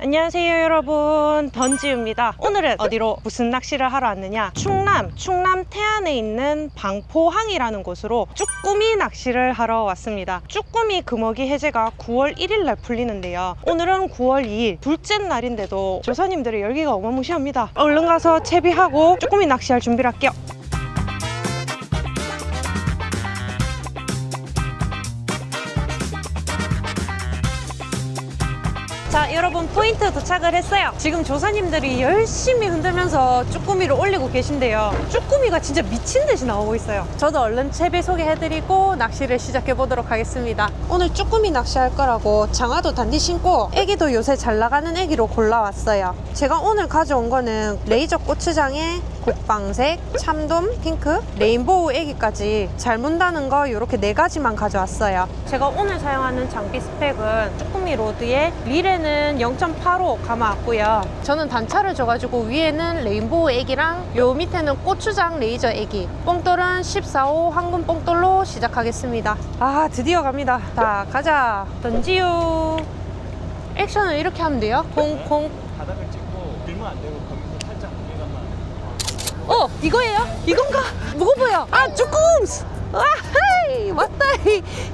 안녕하세요 여러분. 던지입니다. 오늘은 어디로 무슨 낚시를 하러 왔느냐? 충남 충남 태안에 있는 방포항이라는 곳으로 쭈꾸미 낚시를 하러 왔습니다. 쭈꾸미 금어기 해제가 9월 1일 날 풀리는데요. 오늘은 9월 2일 둘째 날인데도 조사님들의 열기가 어마무시합니다. 얼른 가서 채비하고 쭈꾸미 낚시할 준비를 할게요. 자 여러분 포인트 도착을 했어요. 지금 조사님들이 열심히 흔들면서 쭈꾸미를 올리고 계신데요. 쭈꾸미가 진짜 미친 듯이 나오고 있어요. 저도 얼른 채비 소개해드리고 낚시를 시작해 보도록 하겠습니다. 오늘 쭈꾸미 낚시할 거라고 장화도 단디 신고 애기도 요새 잘 나가는 애기로 골라왔어요. 제가 오늘 가져온 거는 레이저 고추장에 국방색, 참돔, 핑크, 레인보우 애기까지 잘 문다는 거 이렇게 네 가지만 가져왔어요. 제가 오늘 사용하는 장비 스펙은 쭈꾸미 로드에 릴에는 0.85 감아왔고요. 저는 단차를 줘가지고 위에는 레인보우 애기랑 요 밑에는 고추장 레이저 애기, 뽕돌은 14호 황금 뽕돌로 시작하겠습니다. 아 드디어 갑니다. 자 가자 던지요. 액션을 이렇게 하면 돼요. 콩콩 바닥을 찍고 밀면 안 되고 거기서 살짝 무게감만 어 이거예요? 이건가? 먹어봐요 아 쭈꾸미 와하이 왔다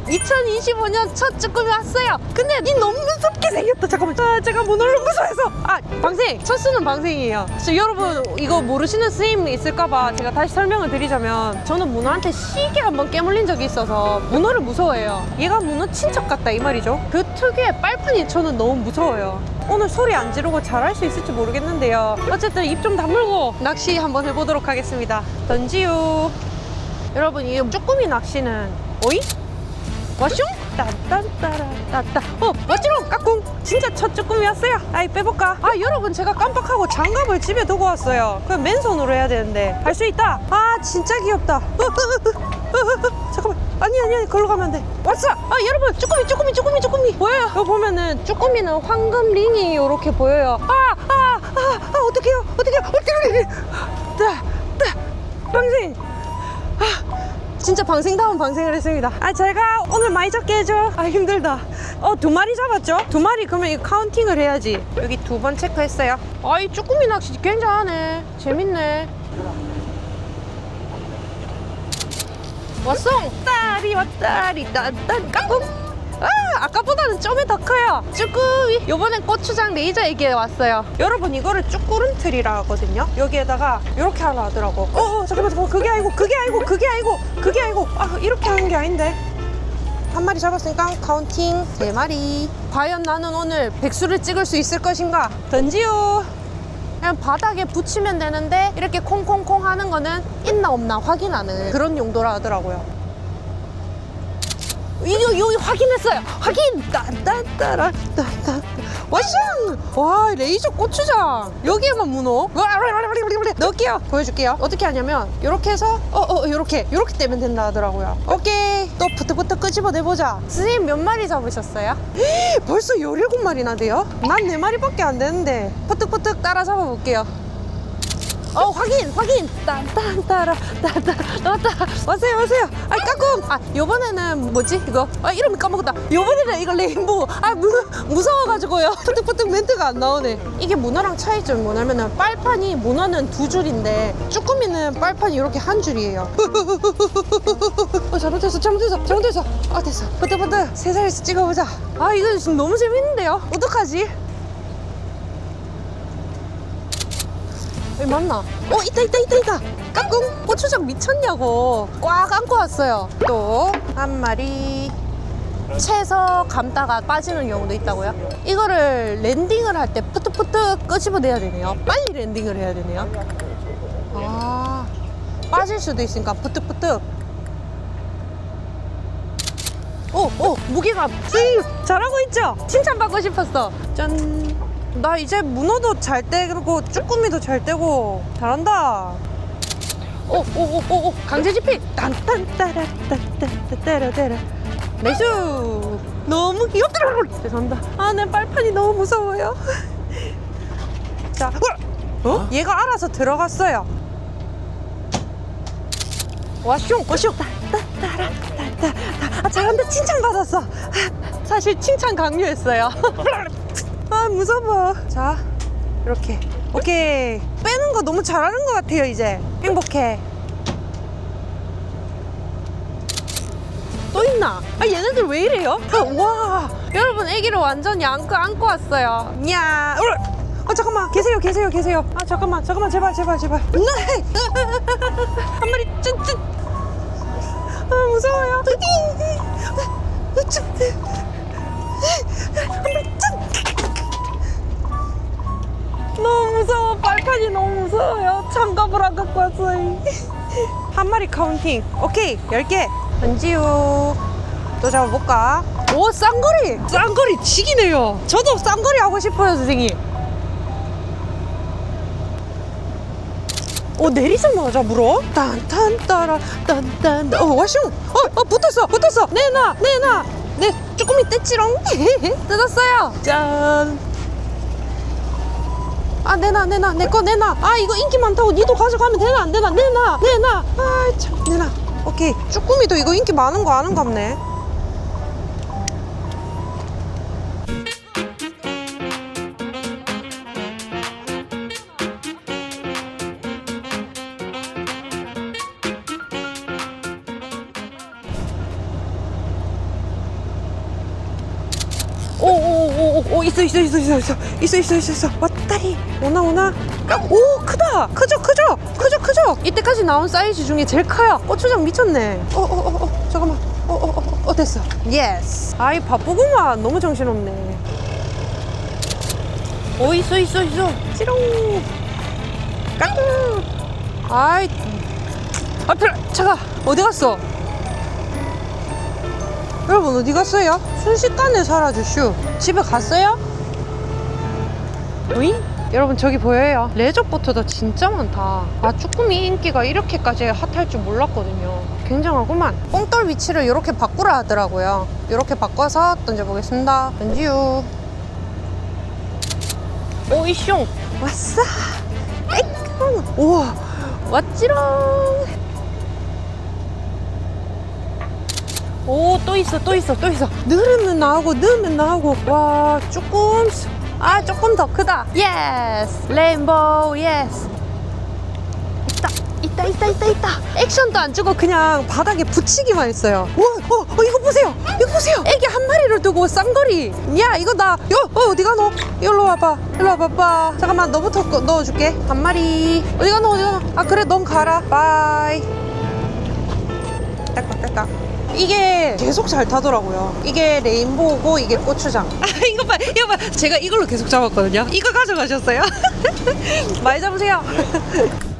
2025년 첫 쭈꾸미 왔어요. 근데 이 너무 무섭게 생겼다. 잠깐만. 아, 제가 문어를 무서워해서. 아 방생. 첫 수는 방생이에요. 저 여러분 이거 모르시는 스님 있을까봐 제가 다시 설명을 드리자면 저는 문어한테 시계 한번 깨물린 적이 있어서 문어를 무서워해요. 얘가 문어 친척 같다 이 말이죠. 그 특유의 빨판이 저는 너무 무서워요. 오늘 소리 안 지르고 잘할 수 있을지 모르겠는데요. 어쨌든 입 좀 다물고 낚시 한번 해보도록 하겠습니다. 던지요 여러분 이 쭈꾸미 낚시는 오이? 와슝? 딴딴따라따따. 어 멋지롱 까꿍. 진짜 첫 쭈꾸미 왔어요. 아이 빼볼까? 아 여러분 제가 깜빡하고 장갑을 집에 두고 왔어요. 그럼 맨손으로 해야 되는데. 할 수 있다. 아 진짜 귀엽다. 잠깐만. 아니 아니 아니 걸로 가면 안 돼. 왔어! 아 여러분 쭈꾸미 쭈꾸미 쭈꾸미 쭈꾸미. 보여요? 여기 보면은 쭈꾸미는 황금 링이 이렇게 보여요. 아 아 아 아 어떡해요? 어떡해요? 어떡해요? 따따 방생 진짜 방생다운 방생을 했습니다. 아, 제가 오늘 많이 잡게 해줘. 아, 힘들다. 어, 두 마리 잡았죠? 두 마리 그러면 이거 카운팅을 해야지. 여기 두 번 체크했어요. 아, 이 쭈꾸미 낚시 괜찮네. 재밌네. 왔어! 딸이 왔다리 딴딴 까꿍! 아, 아까보다는 좀이 더 커요. 쭈꾸미. 요번엔 고추장 레이저에게 왔어요. 여러분, 이거를 쭈꾸름틀이라 하거든요. 여기에다가 이렇게 하라 하더라고. 어, 어, 잠깐만, 잠깐만. 그게 아니고, 그게 아니고, 그게 아니고, 그게 아니고. 아, 이렇게 하는 게 아닌데. 한 마리 잡았으니까 카운팅 세 마리. 과연 나는 오늘 백수를 찍을 수 있을 것인가? 던지요. 그냥 바닥에 붙이면 되는데 이렇게 콩콩콩 하는 거는 있나 없나 확인하는 그런 용도라 하더라고요. 이거 여기 확인했어요. 확인. 딴딴따라 딴딴. 와슝. 와 레이저 고추장. 여기에만 문어. 넣을게요. 보여줄게요. 어떻게 하냐면 이렇게 해서 어어 이렇게 이렇게 떼면 된다 하더라고요. 오케이. 또 부탁부탁 끄집어내 보자. 선생님 몇 마리 잡으셨어요? 벌써 17마리나 돼요? 난 4마리밖에 안 되는데. 퍼뜩퍼뜩 따라 잡아볼게요. 어 확인 확인. 딴딴따라 딴딴 나왔다 왔어요 왔어요. 아 까꿍. 아 요번에는 뭐지 이거? 아 이름이 까먹었다. 요번에는 이거 레인보우. 아 무, 무서워가지고요. 푸득푸득 멘트가 안 나오네. 이게 문어랑 차이점이 뭐냐면은 빨판이 문어는 두 줄인데 쭈꾸미는 빨판이 이렇게 한 줄이에요. 어 잘못했어 잘못했어 잘못했어. 아 됐어. 부득부득 세 살에서 찍어보자. 아 이거 지금 너무 재밌는데요? 어떡하지 왜 맞나? 어 있다 있다 있다 있다 까꿍 고추장 미쳤냐고 꽉 안고 왔어요 또 한 마리 채서 감다가 빠지는 경우도 있다고요 이거를 랜딩을 할 때 푸득푸득 끄집어내야 되네요 빨리 랜딩을 해야 되네요 아 빠질 수도 있으니까 푸득푸득 오, 오, 무게감. 음, 잘하고 있죠? 칭찬받고 싶었어. 짠. 나 이제 문어도 잘 떼고 쭈꾸미도 잘 떼고 잘한다. 오, 오, 오, 오, 오. 강제 집히. 딴딴따라따따따따라. 나이스. 너무 귀엽다. 죄송합니다. 아, 내 빨판이 너무 무서워요. 자, 어? 얘가 알아서 들어갔어요. 와슝 와슝 따따따라 따따 아 잘한다 칭찬 받았어 사실 칭찬 강요했어요 아아 무서워. 자 이렇게. 오케이. 빼는 거 너무 잘하는 것 같아요 이제. 행복해. 또 있나? 아 얘네들 왜 이래요? 아, 와. 여러분 애기를 완전히 안고 안고 왔어요. 야 으, 아 잠깐만. 계세요 계세요 계세요. 아 잠깐만 잠깐만. 제발 제발 제발. 네. 한 마리 쭌쭌 아 무서워요 너무 무서워. 발판이 너무 무서워요. 장갑을 안 갖고 왔어요. 한 마리 카운팅. 오케이. 10개. 던지요 또 잡아볼까? 오 쌍거리. 쌍거리 지기네요. 저도 쌍거리 하고 싶어요 선생님. 오 내리자마자 물어 딴딴따라 딴딴. 어 와슝 어, 어 붙었어 붙었어. 내놔 내놔 네 쭈꾸미 떼찌롱. 뜯었어요. 짠 아 내놔 내놔 내 거 내놔. 아 이거 인기 많다고 니도 가져가면 되나? 안 되나? 내놔 내놔. 아 참. 내놔. 오케이. 쭈꾸미도 이거 인기 많은 거 아는 갑네 오오오오 있어 있어 있어 있어 있어. 있어 있어 있어 있어. 왔다리. 오나 오나. 아, 오 크다. 크죠 크죠? 크죠 크죠? 이때까지 나온 사이즈 중에 제일 커요. 고추장 미쳤네. 어 어 어 어, 어, 잠깐만. 어어어 어, 어, 됐어. 예스 아이 바쁘구만. 너무 정신없네. 오 있어 있어 있어. 찌롱. 까꿍 아이. 아 필요 잠깐. 어디 갔어? 여러분 어디 갔어요? 순식간에 사라졌슈. 집에 갔어요? 오잉? 여러분 저기 보여요. 레저보트도 진짜 많다. 아 쭈꾸미 인기가 이렇게까지 핫할 줄 몰랐거든요. 굉장하구만. 뽕돌 위치를 이렇게 바꾸라 하더라고요. 이렇게 바꿔서 던져보겠습니다. 던지유. 오이숑. 왔어. 에이콩 우와 왔지롱 오 또 있어 또 있어 또 있어. 늘으면 나오고 넣으면 나오고. 와 조금 아 조금 더 크다. 예스 레인보우 예스 있다 있다 있다 있다 있다. 액션도 안 주고 그냥 바닥에 붙이기만 했어요. 와 어, 어, 이거 보세요 이거 보세요. 애기 한 마리를 두고 쌍거리. 야 이거 나 요, 어, 어디가 너? 일로 와봐 일로 와봐봐. 잠깐만 너부터 꺼- 넣어줄게. 한 마리. 어디가 너 어디가 너아 그래 넌 가라. 바이 딸깍 이게 계속 잘 타더라고요. 이게 레인보우고 이게 고추장. 아 이거 봐 이거 봐. 제가 이걸로 계속 잡았거든요. 이거 가져가셨어요? 많이 잡으세요.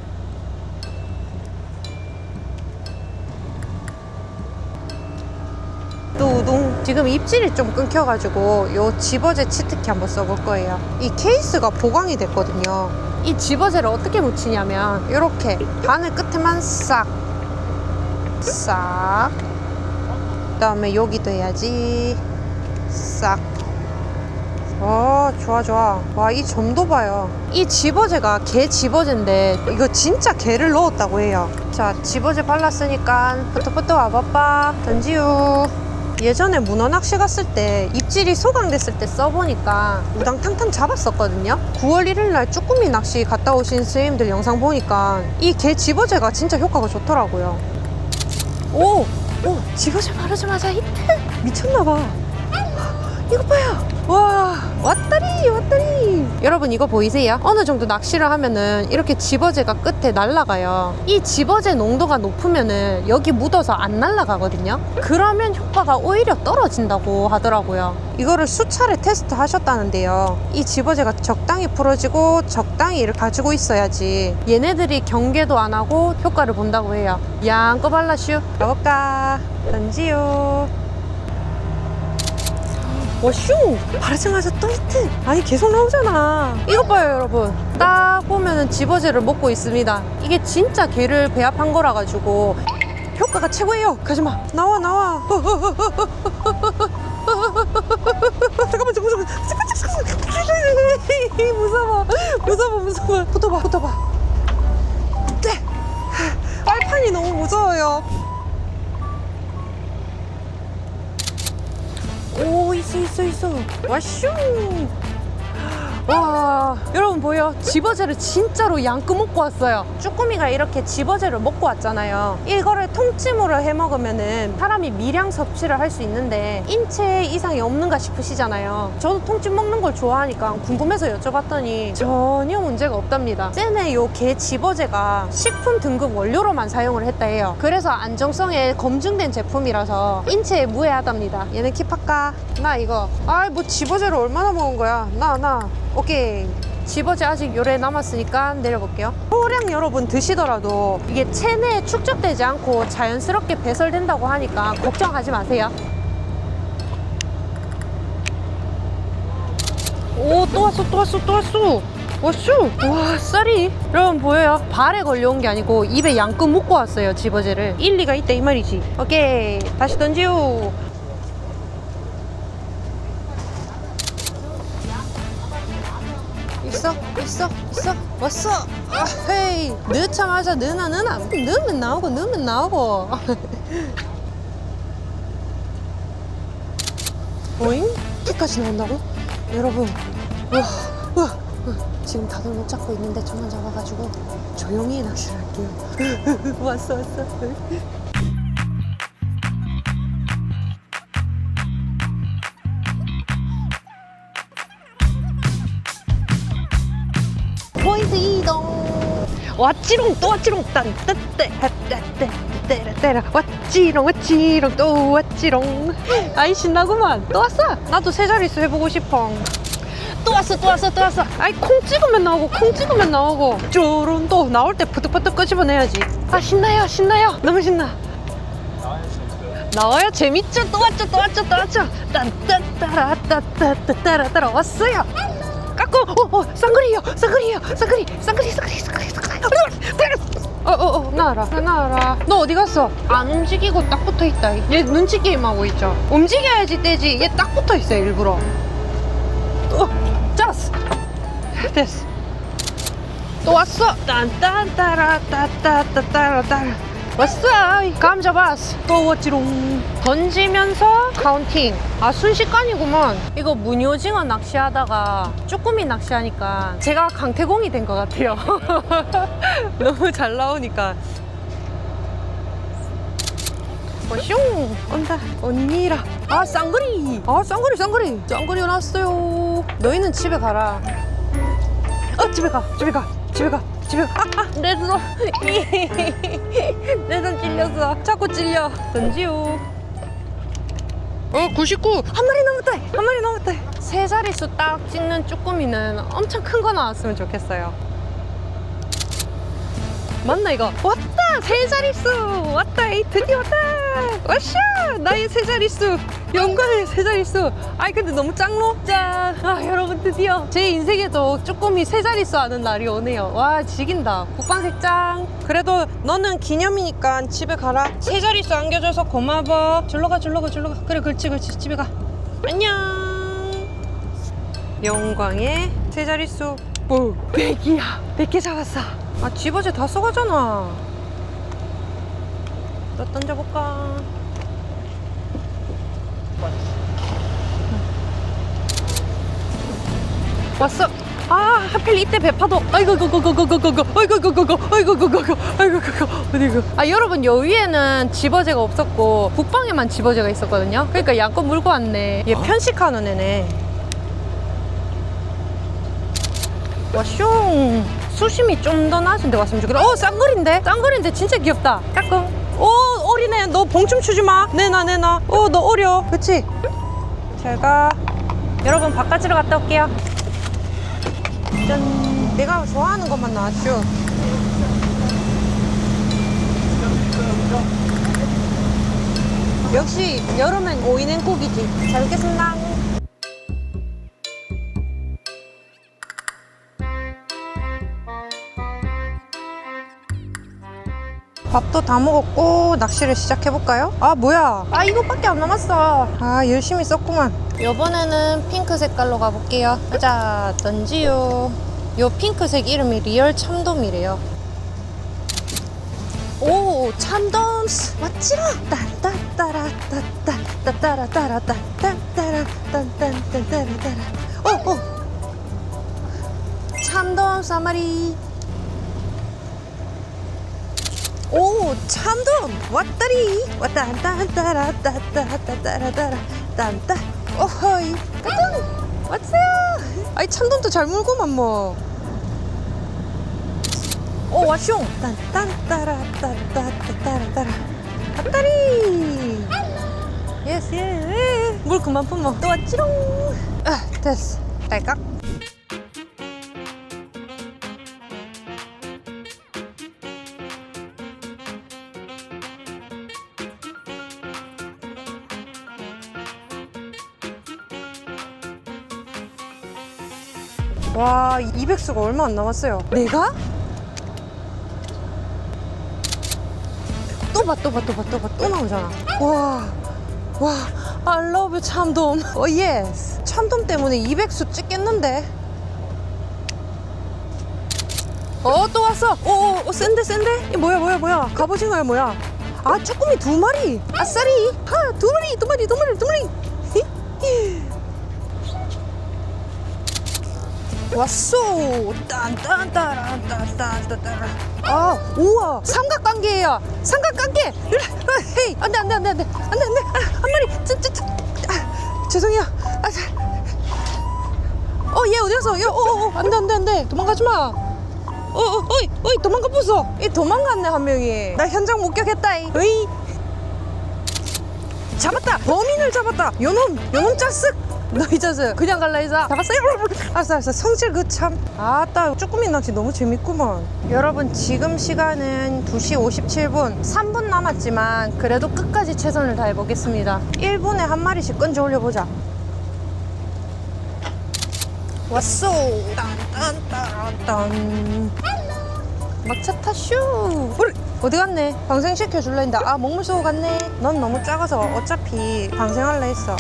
뚜둥 지금 입질이 좀 끊겨가지고 요 집어제 치트키 한번 써볼 거예요. 이 케이스가 보강이 됐거든요. 이 집어제를 어떻게 붙이냐면 이렇게 바늘 끝에만 싹 싹. 그다음에 여기도 해야지. 싹. 어, 좋아 좋아. 와, 이 점도 봐요. 이 집어제가 개 집어제인데 이거 진짜 개를 넣었다고 해요. 자, 집어제 발랐으니까 부터부터 와봐봐. 던지유. 예전에 문어 낚시 갔을 때 입질이 소강됐을 때 써보니까 우당탕탕 잡았었거든요 9월 1일 날 쭈꾸미 낚시 갔다 오신 스님들 영상 보니까 이 개 집어제가 진짜 효과가 좋더라고요 오! 지거 좀 바로 좀 하자. 히트 미쳤나봐. 이것 봐요. 와 왔다리 왔다리. 여러분 이거 보이세요? 어느 정도 낚시를 하면은 이렇게 집어제가 끝에 날아가요. 이 집어제 농도가 높으면은 여기 묻어서 안 날아가거든요? 그러면 효과가 오히려 떨어진다고 하더라고요. 이거를 수차례 테스트 하셨다는데요. 이 집어제가 적당히 풀어지고 적당히 이를 가지고 있어야지 얘네들이 경계도 안 하고 효과를 본다고 해요. 양껏 발라슈. 가볼까? 던지요 와슝 바르자마자 또 히트. 아니 계속 나오잖아. 이것 봐요 여러분. 딱 보면은 집어제를 먹고 있습니다. 이게 진짜 개를 배합한 거라 가지고 효과가 최고예요. 가지마. 나와 나와. 잠깐만 잠깐만 잠깐만 잠깐만. 무서워. 무서워 무서워. 붙어봐 붙어봐. 네. 빨판이 너무 무서워요. 있어 있어. 와슝 와 여러분 보여? 집어제를 진짜로 양껏 먹고 왔어요. 쭈꾸미가 이렇게 집어제를 먹고 왔잖아요. 이거를 통찜으로 해 먹으면은 사람이 미량 섭취를 할 수 있는데 인체에 이상이 없는가 싶으시잖아요. 저도 통찜 먹는 걸 좋아하니까 궁금해서 여쭤봤더니 전혀 문제가 없답니다. 쟤네 요게 집어제가 식품 등급 원료로만 사용을 했다 해요. 그래서 안정성에 검증된 제품이라서 인체에 무해하답니다. 얘는 킵할까? 나 이거. 아이 뭐 집어제를 얼마나 먹은 거야? 나 나 오케이. 집어제 아직 요래 남았으니까 내려볼게요. 소량 여러분 드시더라도 이게 체내에 축적되지 않고 자연스럽게 배설된다고 하니까 걱정하지 마세요. 오 또 왔어 또 왔어 또 왔어. 왔슈 와 쌀이. 여러분 보여요? 발에 걸려온 게 아니고 입에 양껏 먹고 왔어요 집어제를. 일리가 있다 이 말이지. 오케이 다시 던지요 왔어. 아 헤이. 넣자마자 넣나 넣나. 넣으면 나오고 넣으면 나오고. 오잉? 이렇게까지 나온다고? 여러분. 우와 우와. 지금 다들 못 잡고 있는데 저만 잡아가지고 조용히 낚시를 할게요. 왔어 왔어 왔지롱 또 왔지롱 딴따떼 때라 왔지롱 왔지롱 또 왔지롱. 아이 신나구만. 또 왔어? 나도 세 자릿수 해보고 싶어. 또 왔어 또 왔어 또 왔어. 아이 콩 찍으면 나오고 콩 찍으면 나오고. 쪼론 또 나올 때 부득부득 끄집어내야지. 아 신나요 신나요. 너무 신나. 나와요 재밌죠? 또 왔죠 또 왔죠 또 왔죠. 딴따따라 따따따따라 따라 왔어요 어, 어, 쌍거리요. 쌍거리요. 쌍거리 쌍거리 쌍거리 쌍거리 쌍거리. 어 어 어. 나와라 나와라 너 어디 갔어? 안 움직이고 딱 붙어 있다. 얘 눈치 게임 하고 있죠. 움직여야지 떼지. 얘 딱 붙어 있어 일부러. 어 잡았어. 됐어. 또 왔어. 딴딴따라 따따따따라 따라 왔어. 감 잡았어. 또 왔지롱. 던지면서 카운팅. 아 순식간이구만 이거 무늬오징어 낚시하다가 쭈꾸미 낚시하니까 제가 강태공이 된 것 같아요. 너무 잘 나오니까. 어슝! 온다. 언니라. 아 쌍거리! 아 쌍거리 쌍거리. 쌍거리 나왔어요. 너희는 집에 가라. 어 집에 가 집에 가 집에 가 집에 가아내손내손 찔렸어. 자꾸 찔려. 던지요 어99 한 마리 남았다. 한 마리 남았다. 세 자릿수 딱 찍는 쭈꾸미는 엄청 큰 거 나왔으면 좋겠어요 맞나 이거? 왔다! 세 자릿수! 왔다 이 드디어 왔다! 와샤 나의 세 자릿수! 영광의 세 자릿수! 아이 근데 너무 짱로 짠 아 여러분 드디어! 제 인생에도 쭈꾸미 세 자릿수 하는 날이 오네요. 와 지긴다. 국방색 짱! 그래도 너는 기념이니까 집에 가라. 세 자릿수 안겨줘서 고마워. 절로 가 절로 가 절로 가. 그래 그렇지 그렇지. 집에 가. 안녕! 영광의 세 자릿수. 뭐 100이야. 100개 잡았어 아 집어제 다 써가잖아. 또 던져볼까? 왔어. 아 하필 이때 배파도. 아이고 고고고고고고고. 아이고 고고고. 아이고 고고고. 아이고 고고. 어디고. 아 여러분 여위에는 집어제가 없었고 북방에만 집어제가 있었거든요. 그러니까 양껏 물고 왔네. 얘 편식하는 애네. 와 슝 수심이 좀 더 낮은 데 왔으면 좋겠다. 어 쌍거리인데? 쌍거리인데 진짜 귀엽다. 까꿍. 오 어리네 너 봉춤 추지 마. 내놔 내놔. 어너 어려. 그치? 잘가. 여러분 바깥으로 갔다 올게요. 짠. 내가 좋아하는 것만 나왔죠 역시 여름엔 오이 냉 국이지. 잘 먹겠습니다 밥도 다 먹었고 낚시를 시작해볼까요? 아 뭐야? 아 이것밖에 안 남았어. 아 열심히 썼구만. 이번에는 핑크 색깔로 가볼게요. 자 던지요. 요 핑크색 이름이 리얼 참돔이래요. 오 참돔스! 왔지롱 딴따따라 따따따따라 따라 따따따라 딴딴딴따라 따라 오오 참돔 사마리 오 참돔 왔다리 왔다 딴따라 따따따 따라따라 딴따 오호이 까꿍 왔어요 아이 참돔도 잘 물고만 뭐 오, 왔숑! 딴, 딴, 따라, 따, 따, 따, 따라, 따라. 왔다리! 예스, 예. 물 그만 품어. 또 왔지롱! 아, 됐어. 딸깍. 와, 200수가 얼마 안 남았어요. 내가? 또 봐, 또 봐, 또 봐, 또 봐, 또 나오잖아. 와, 와, I love 참돔. 어, 예스. 참돔 때문에 200수 찍겠는데. 어, 또 왔어. 오, 오, 오, 센데, 센데? 이 뭐야, 뭐야, 뭐야. 갑오징어야, 뭐야. 아, 쭈꾸미 두 마리. 아싸리. 하, 두 마리, 두 마리, 두 마리, 두 왔어. 딴딴따란딴딴따따라. 아, 우와. 삼각관계예요. 삼각관계. 헤이. 안돼, 안돼, 안돼, 안돼, 안돼, 안돼. 아, 한 마리. 쯔, 쯔, 쯔. 아, 죄송해요. 아, 자. 어, 얘 어디 갔어? 얘, 어, 어, 어, 안돼, 안돼, 안돼. 도망가지 마. 어, 어, 어이, 어이, 도망가 보소. 이 도망갔네 한 명이. 나 현장 목격했다. 이. 어이. 잡았다. 범인을 잡았다. 요놈, 요놈 짜쓱. 너이 자식 그냥 갈라 해서 잡았어요? 알았어 알았어. 성질 그 참. 아따 쭈꾸미 낚시 너무 재밌구먼. 여러분 지금 시간은 2시 57분. 3분 남았지만 그래도 끝까지 최선을 다해 보겠습니다. 1분에 한 마리씩 건져 올려보자. 왔어. 딴딴따란딴. 막차 타슈. 어디 갔네? 방생시켜 줄라 했는데 아 먹물 쏘고 갔네. 넌 너무 작아서 어차피 방생할라 했어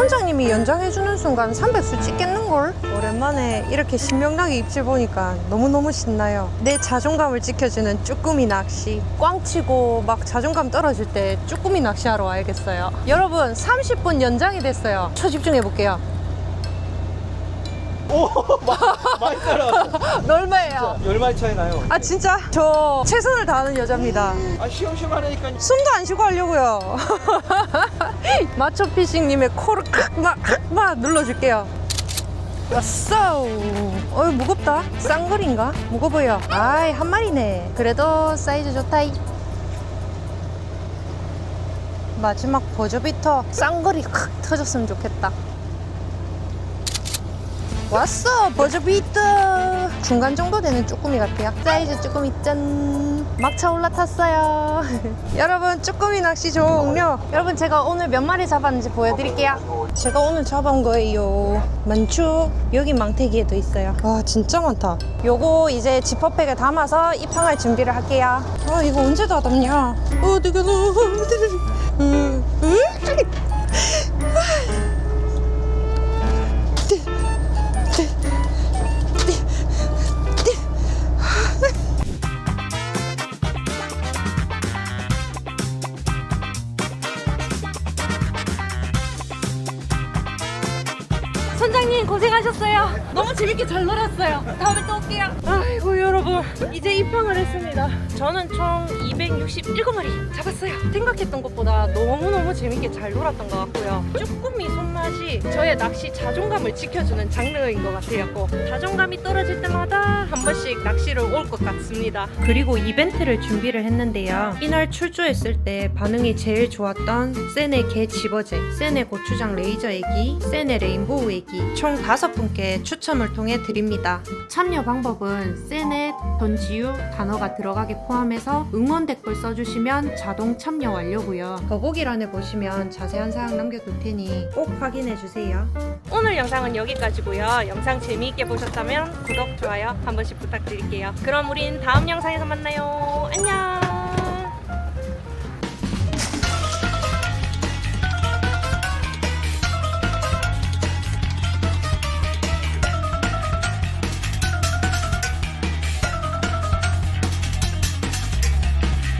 선장님이 연장해주는 순간 300수 찍겠는걸? 오랜만에 이렇게 신명나게 입질 보니까 너무너무 신나요. 내 자존감을 지켜주는 쭈꾸미 낚시. 꽝 치고 막 자존감 떨어질 때 쭈꾸미 낚시하러 와야겠어요. 여러분, 30분 연장이 됐어요. 초집중해볼게요. 오 마- 많이 따라왔어 얼마예요? 열마리 차이 나요 아, 진짜? 저 최선을 다하는 여자입니다. 아 시험시험하니까 숨도 안 쉬고 하려고요. 마초피싱님의 코를 칵막막 눌러줄게요. 왔어. 어이 무겁다. 쌍거리인가? 무거워 보여. 아이 한 마리네. 그래도 사이즈 좋다이. 마지막 버저비터 쌍거리 칵 터졌으면 좋겠다. 왔어 버저비터 중간 정도 되는 쭈꾸미 같아요. 사이즈 쭈꾸미 짠. 막차 올라탔어요. 여러분 쭈꾸미 낚시 종료 여러분 제가 오늘 몇 마리 잡았는지 보여드릴게요. 제가 오늘 잡은 거예요. 많죠? 여기 망태기에도 있어요. 와 진짜 많다. 요거 이제 지퍼백에 담아서 입항할 준비를 할게요. 아 이거 언제 다 담냐? 어디 가서 음, 음? 선장님 고생하셨어요. 너무 재밌게 잘 놀았어요. 다음에 또 올게요. 아이고 여러분 이제 입항을 했습니다. 저는 총 267마리 잡았어요. 생각했던 것보다 너무너무 재밌게 잘 놀았던 것 같고요. 쭈꾸미 손맛이 저의 낚시 자존감을 지켜주는 장르인 것 같아요. 자존감이 떨어질 때마다 한 번씩 낚시를 올 것 같습니다. 그리고 이벤트를 준비를 했는데요. 이날 출조했을 때 반응이 제일 좋았던 세네 게 집어제, 세네 고추장 레이저 애기, 세네 레인보우 애기 총 다섯 분께 추첨을 통해 드립니다. 참여 방법은 세네 던지유 단어가 들어가게 포함해서 응원 댓글 써주시면 자동 참여 완료고요. 더보기란에 보시면 자세한 사항 남겨둘 테니 꼭 확인해 주세요. 오늘 영상은 여기까지고요. 영상 재미있게 보셨다면 구독, 좋아요 한 번씩 부탁드릴게요. 그럼 우린 다음 영상에서 만나요. 안녕!